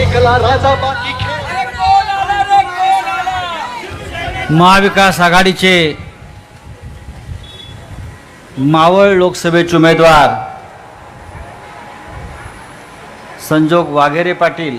एकला राजा बाकी महाविकास आघाडीचे मावळ लोकसभेचे उमेदवार संजोग वाघेरे पाटील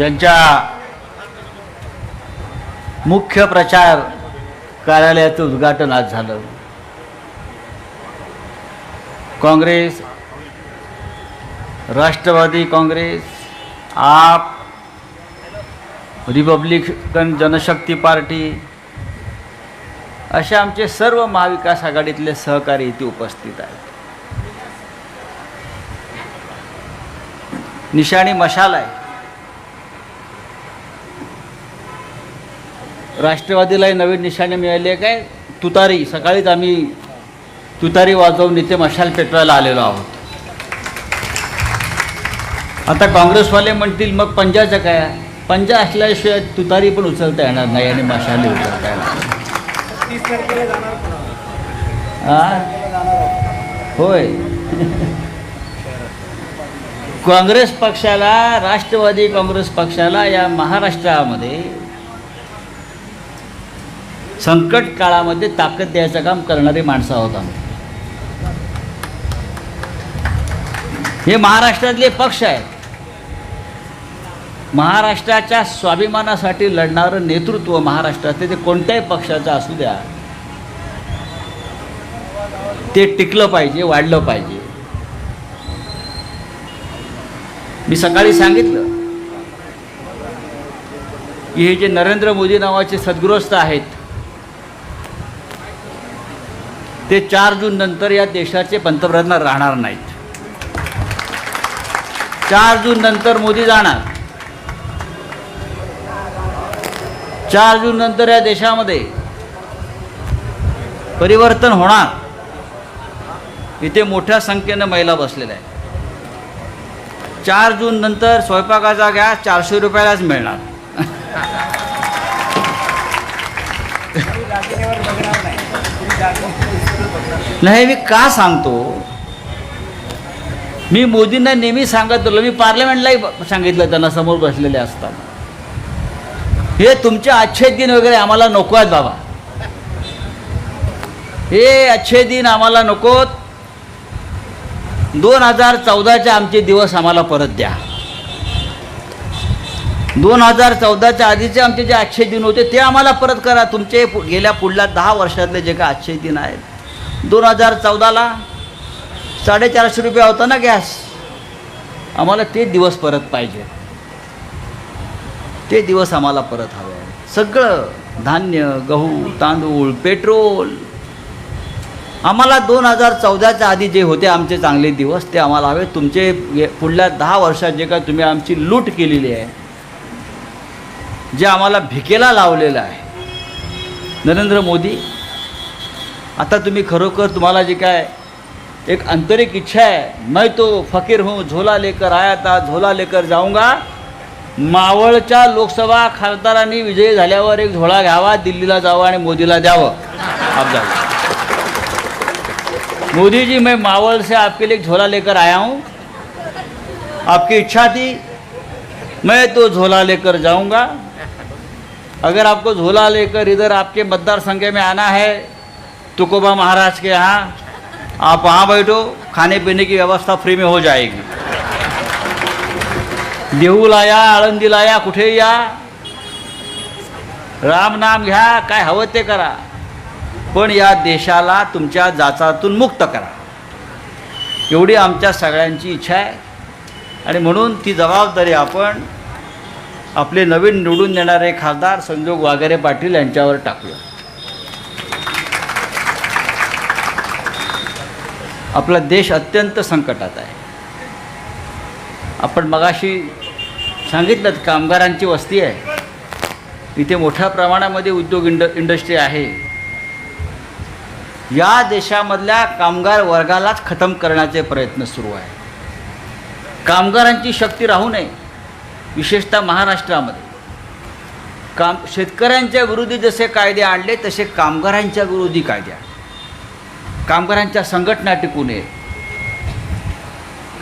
यांच्या मुख्य प्रचार कार्यालयाचं उद्घाटन आज झालं. काँग्रेस राष्ट्रवादी काँग्रेस आप रिपब्लिकन जनशक्ती पार्टी असे आमचे सर्व महाविकास आघाडीतले सहकारी इथे उपस्थित आहेत. निशाणी मशाल आहे. राष्ट्रवादीलाही नवीन निशाणी मिळाली आहे. काय? तुतारी सकाळीच आम्ही तुतारी वाजवून इथे मशाल पेटवायला आलेलो आहोत. आता काँग्रेसवाले म्हणतील मग पंजाचं काय? पंजा असल्याशिवाय तुतारी पण उचलता येणार नाही आणि मशाली उचलता येणार हा? होय. काँग्रेस पक्षाला राष्ट्रवादी काँग्रेस पक्षाला या महाराष्ट्रामध्ये संकट काळामध्ये ताकद द्यायचं काम करणारी माणसं आहोत आम्ही. हे महाराष्ट्रातले पक्ष आहेत. महाराष्ट्राच्या स्वाभिमानासाठी लढणारं नेतृत्व महाराष्ट्रातले ते कोणत्याही पक्षाचं असू द्या. ते टिकलं पाहिजे वाढलं पाहिजे. मी सकाळी सांगितलं की हे जे नरेंद्र मोदी नावाचे सद्गृहस्थ आहेत ते चार जून नंतर या देशाचे पंतप्रधान राहणार नाहीत. चार जून नंतर मोदी जाणार. चार जून नंतर या देशामध्ये परिवर्तन होणार. इथे मोठ्या संख्येनं महिला बसलेल्या आहेत. चार जून नंतर स्वयंपाकाचा गॅस चारशे रुपयालाच मिळणार. नाही मी का सांगतो? मी मोदींना नेहमी सांगत मी पार्लमेंटलाही सांगितलं त्यांना समोर बसलेले असताना. हे तुमचे अच्छे दिन वगैरे आम्हाला नको आहेत बाबा. हे अच्छे दिन आम्हाला नकोत. दोन हजार चौदाचे आमचे दिवस आम्हाला परत द्या. दोन हजार चौदाच्या आधीचे आमचे जे अच्छे दिन होते ते आम्हाला परत करा. तुमचे गेल्या पुढल्या दहा वर्षातले जे काय अच्छे दिन आहेत. दोन हजार चौदाला साडेचारशे रुपये होता ना गॅस. आम्हाला ते दिवस परत पाहिजे. ते दिवस आम्हाला परत हवे आहे सगळं धान्य गहू तांदूळ पेट्रोल. आम्हाला दोन हजार चौदाच्या आधी जे होते आमचे चांगले दिवस ते आम्हाला हवे. तुमचे पुढल्या दहा वर्षात जे काय तुम्ही आमची लूट केलेली आहे जे आम्हाला भिकेला लावलेलं आहे. नरेंद्र मोदी आता तुम्ही खरोखर तुम्हाला जे काय एक आंतरिक इच्छा है मैं तो फकीर हूँ झोला लेकर आया था झोला लेकर जाऊंगा. मावळच्या लोकसभा खासदारांनी विजयी झाल्यावर एक झोळा घ्यावा दिल्लीला जावं आणि मोदीला द्यावं. आप मोदी जी मैं मावल से आपके लिए झोला लेकर आया हूँ. आपकी इच्छा थी मैं तो झोला लेकर जाऊंगा. अगर आपको झोला लेकर इधर आपके मतदार संघ में आना है तुकोबा महाराज के यहाँ आप वहाँ बैठो खाने पीने की व्यवस्था फ्री में हो जाएगी. देहूला या आळंदीला या कुठे या. राम नाम घ्या काय हवं ते करा. पण या देशाला तुमच्या जाचातून मुक्त करा. एवढी आमच्या सगळ्यांची इच्छा आहे. आणि म्हणून ती जबाबदारी आपण आपले नवीन निवडून देणारे खासदार संजोग वागेरे पाटील यांच्यावर टाकूया. आपला देश अत्यंत संकटात आहे. आपण मगाशी सांगितलं कामगारांची वस्ती आहे. इथे मोठ्या प्रमाणामध्ये उद्योग इंड इंडस्ट्री आहे. या देशामधल्या कामगार वर्गालाच खतम करण्याचे प्रयत्न सुरू आहे. कामगारांची शक्ती राहू नये विशेषतः महाराष्ट्रामध्ये. काम शेतकऱ्यांच्या विरोधी जसे कायदे आणले तसे कामगारांच्या विरोधी कायदे कामगारांच्या संघटना टिकू नयेत.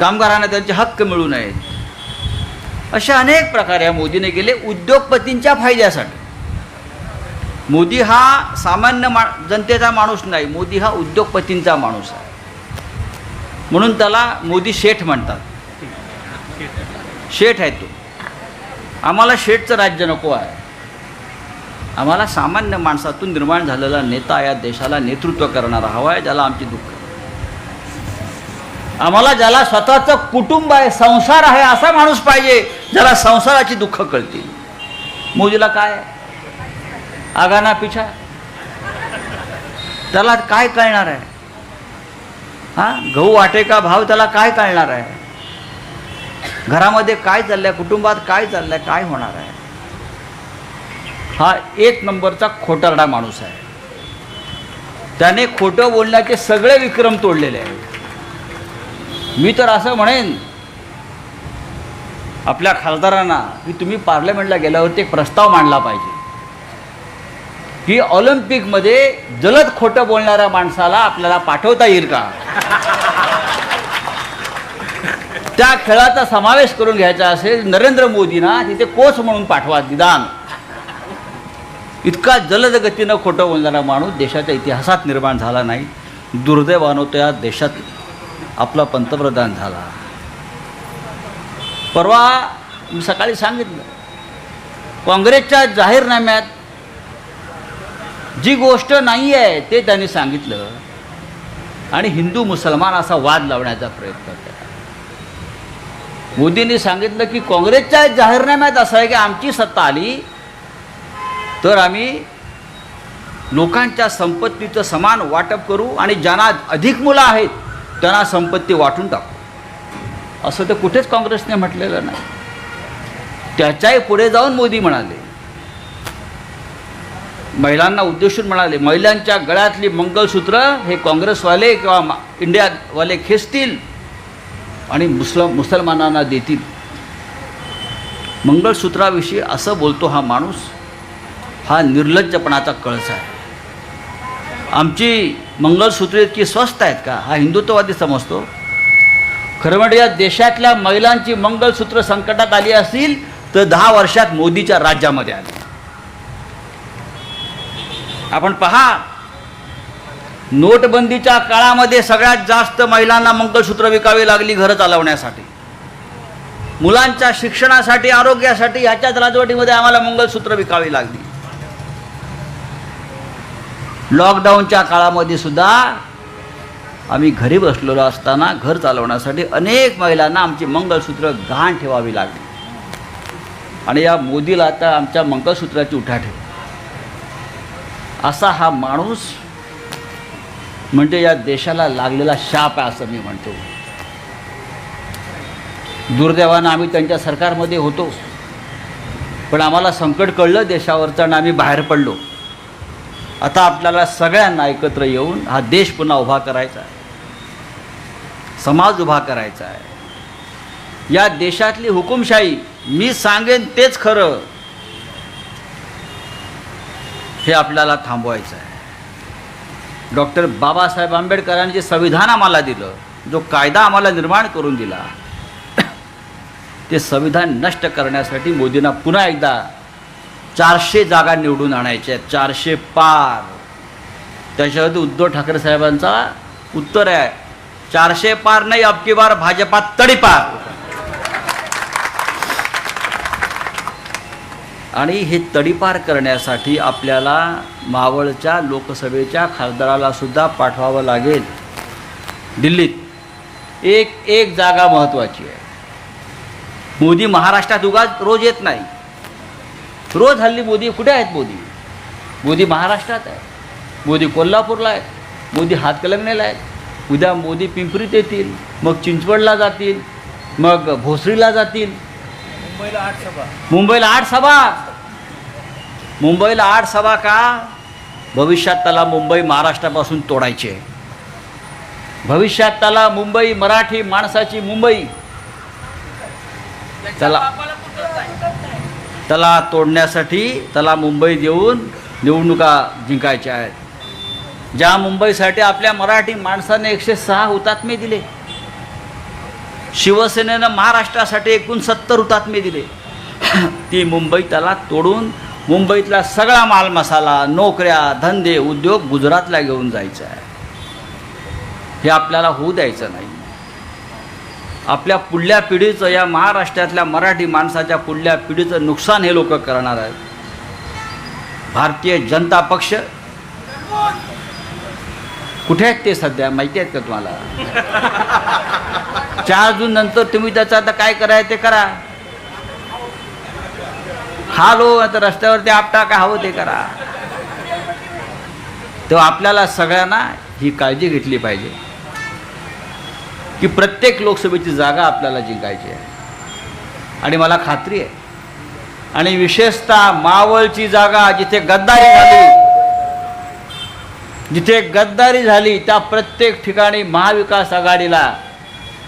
कामगारांना त्यांचे हक्क मिळू नयेत अशा अनेक प्रकार मोदीने केले उद्योगपतींच्या फायद्यासाठी. मोदी हा सामान्य मा जनतेचा माणूस नाही मोदी हा उद्योगपतींचा माणूस आहे. म्हणून त्याला मोदी शेठ म्हणतात. शेठ आहे तो. आम्हाला शेठचं राज्य नको आहे. आम्हाला सामान्य माणसातून निर्माण झालेला नेता या देशाला नेतृत्व करणारा हवा आहे ज्याला आमची दुःख आम्हाला ज्याला स्वतःचं कुटुंब आहे संसार आहे असा माणूस पाहिजे ज्याला संसाराची दुःख कळतील. मोदीला काय? आगाना पिछा. त्याला काय कळणार आहे? हा? गहू वाटे का भाव त्याला काय कळणार आहे? घरामध्ये काय चाललंय कुटुंबात काय चाललंय काय होणार आहे? हा एक नंबरचा खोटारडा माणूस आहे. त्याने खोटं बोलण्याचे सगळे विक्रम तोडलेले आहेत. मी तर असं म्हणेन आपल्या खासदारांना की तुम्ही पार्लमेंटला गेल्यावरती एक प्रस्ताव मांडला पाहिजे. की ऑलिम्पिकमध्ये जलद खोटं बोलणाऱ्या माणसाला आपल्याला पाठवता येईल का? त्या खेळाचा समावेश करून घ्यायचा असेल नरेंद्र मोदींना तिथे कोच म्हणून पाठवा निदान. इतका जलद गतीनं खोटं बोलणारा माणूस देशाच्या इतिहासात निर्माण झाला नाही. दुर्दैवानं त्या देशात आपला पंतप्रधान झाला. परवा मी सकाळी सांगितलं काँग्रेसच्या जाहीरनाम्यात जी गोष्ट नाही आहे ते त्यांनी सांगितलं आणि हिंदू मुसलमान असा वाद लावण्याचा प्रयत्न केला. मोदींनी सांगितलं की काँग्रेसच्या जाहीरनाम्यात असं आहे की आमची सत्ता आली तर आम्ही लोकांच्या संपत्तीचं समान वाटप करू आणि ज्यांना अधिक मुलं आहेत त्यांना संपत्ती वाटून टाकू. असं तर कुठेच काँग्रेसने म्हटलेलं नाही. त्याच्याही पुढे जाऊन मोदी म्हणाले. महिलांना उद्देशून म्हणाले महिलांच्या गळ्यातली मंगलसूत्र हे काँग्रेसवाले किंवा इंडियावाले खेचतील आणि मुसल मुसलमानांना देतील. मंगळसूत्राविषयी असं बोलतो हा माणूस हा निर्लज्जपणाचा कळस आहे. आमची मंगळसूत्रे इतकी स्वस्त आहेत का? हा हिंदुत्ववादी समजतो. खरं म्हणजे या देशातल्या महिलांची मंगळसूत्र संकटात आली असतील तर दहा वर्षात मोदीच्या राज्यामध्ये आली. आपण पहा नोटबंदीच्या काळामध्ये सगळ्यात जास्त महिलांना मंगळसूत्र विकावी लागली घरं चालवण्यासाठी. मुलांच्या शिक्षणासाठी आरोग्यासाठी ह्याच्याच राजवटीमध्ये आम्हाला मंगळसूत्र विकावी लागली. लॉकडाऊनच्या काळामध्ये सुद्धा आम्ही घरी बसलेलो असताना घर चालवण्यासाठी अनेक महिलांना आमची मंगळसूत्र गहाण ठेवावी लागली. आणि या मोदीला आता आमच्या मंगळसूत्राची उठा ठेव. असा हा माणूस म्हणजे या देशाला लागलेला शाप आहे असं मी म्हणतो. दुर्दैवानं आम्ही त्यांच्या सरकारमध्ये होतो. पण आम्हाला संकट कळलं देशावरचं आणि आम्ही बाहेर पडलो. आता आपल्याला सगळ्यांना एकत्र येऊन हा देश पुन्हा उभा करायचा आहे. समाज उभा करायचा आहे. या देशातली हुकुमशाही मी सांगेन तेच खरं. हे आपल्याला थांबवायचं आहे. डॉक्टर बाबासाहेब आंबेडकरांनी जे संविधान आम्हाला दिलं जो कायदा आम्हाला निर्माण करून दिला ते संविधान नष्ट करण्यासाठी मोदींना पुन्हा एकदा चारशे जागा निवडून आणायच्या आहेत. चारशे पार. त्याच्यावरती उद्धव ठाकरे साहेबांचा उत्तर आहे. चारशे पार नाही अबकी बार भाजपा तडीपार आणि हे तडीपार करण्यासाठी आपल्याला मावळच्या लोकसभेच्या खासदाराला सुद्धा पाठवावं लागेल. दिल्लीत एक एक जागा महत्त्वाची आहे. मोदी महाराष्ट्रात उगाच रोज येत नाही. रोज हल्ली मोदी कुठे आहेत मोदी? मोदी महाराष्ट्रात आहे. मोदी कोल्हापूरला आहेत मोदी हातकलंगणेला आहेत उद्या मोदी पिंपरीत येतील मग चिंचवडला जातील मग भोसरीला जातील. मुंबईला आठ सभा. मुंबईला आठ सभा. मुंबईला आठ सभा का? भविष्यात त्याला मुंबई महाराष्ट्रापासून तोडायची. आहे भविष्यात त्याला मुंबई मराठी माणसाची मुंबई. त्याला त्याला तोडण्यासाठी त्याला मुंबईत येऊन निवडणुका जिंकायच्या आहेत. ज्या मुंबईसाठी आपल्या मराठी माणसाने एकशे सहा हुतात्मे दिले. शिवसेनेनं महाराष्ट्रासाठी एकूण सत्तर हुतात्मे दिले. ती मुंबई त्याला तोडून मुंबईतला सगळा माल मसाला नोकऱ्या धंदे उद्योग गुजरातला घेऊन जायचं आहे. हे आपल्याला होऊ द्यायचं नाही. आपल्या पुढल्या पिढीचं या महाराष्ट्रातल्या मराठी माणसाच्या पुढल्या पिढीचं नुकसान हे लोक करणार आहेत. भारतीय जनता पक्ष कुठे आहेत ते सध्या? माहिती आहेत का तुम्हाला? चार जून नंतर तुम्ही त्याचं आता काय करायचं ते करा. खालो आता रस्त्यावरती आपटा काय हवं ते करा. तेव्हा आपल्याला सगळ्यांना ही काळजी घेतली पाहिजे. की प्रत्येक लोकसभेची जागा आपल्याला जिंकायची आहे. आणि मला खात्री आहे. आणि विशेषतः मावळची जागा जिथे गद्दारी झाली जिथे गद्दारी झाली त्या प्रत्येक ठिकाणी महाविकास आघाडीला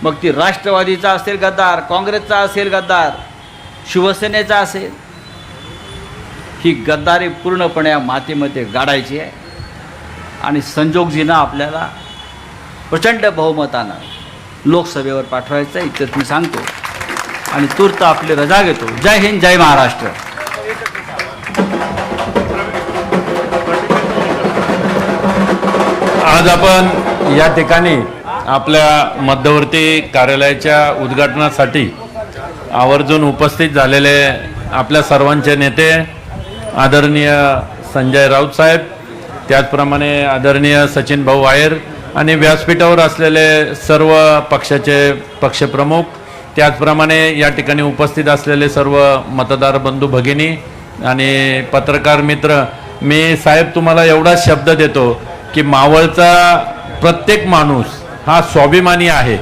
मग ती राष्ट्रवादीचा असेल गद्दार काँग्रेसचा असेल गद्दार शिवसेनेचा असेल ही गद्दारी पूर्णपणे या मातीमध्ये गाडायची आहे. आणि संजोगजीनं आपल्याला प्रचंड बहुमतानं लोकसभेवर पाठवायचं आहे इतकंच मी सांगतो. आणि तूर्त आपली रजा घेतो. जय हिंद जय महाराष्ट्र. आज आपण या ठिकाणी आपल्या मध्यवर्ती कार्यालयाच्या उद्घाटनासाठी आवर्जून उपस्थित झालेले आपल्या सर्वांचे नेते आदरणीय संजय राऊत साहेब त्याचप्रमाणे आदरणीय सचिन भाऊ आयर आणि व्यासपीठावर असलेले सर्व पक्षाचे पक्षप्रमुख त्याचप्रमाणे या ठिकाणी उपस्थित असलेले सर्व मतदार बंधू भगिनी आणि पत्रकार मित्र मी साहेब तुम्हाला एवढा शब्द देतो की मावळचा प्रत्येक माणूस हा स्वाभिमानी आहे.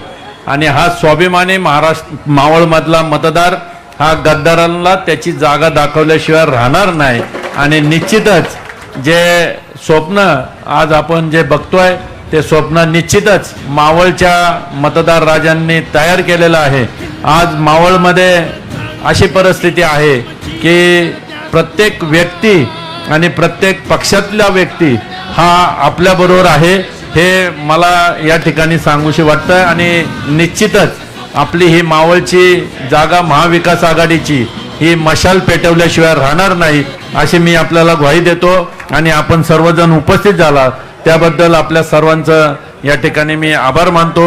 आणि हा स्वाभिमानी महाराष्ट्र मावळमधला मतदार हा गद्दारांना त्याची जागा दाखवल्याशिवाय राहणार नाही. आणि निश्चितच जे स्वप्न आज आपण जे बघतोय ते स्वप्न निश्चितच मावळच्या मतदार राजांनी तयार केलेलं आहे. आज मावळमध्ये अशी परिस्थिती आहे की प्रत्येक व्यक्ती आणि प्रत्येक पक्षातला व्यक्ती हा आपल्याबरोबर आहे हे मला या ठिकाणी सांगूशी वाटतं आणि निश्चितच आपली ही मावळची जागा महाविकास आघाडीची ही मशाल पेटवल्याशिवाय राहणार नाही अशी मी आपल्याला ग्वाही देतो आणि आपण सर्वजण उपस्थित झाला त्याबद्दल आपल्या सर्वांचं या ठिकाणी मी आभार मानतो.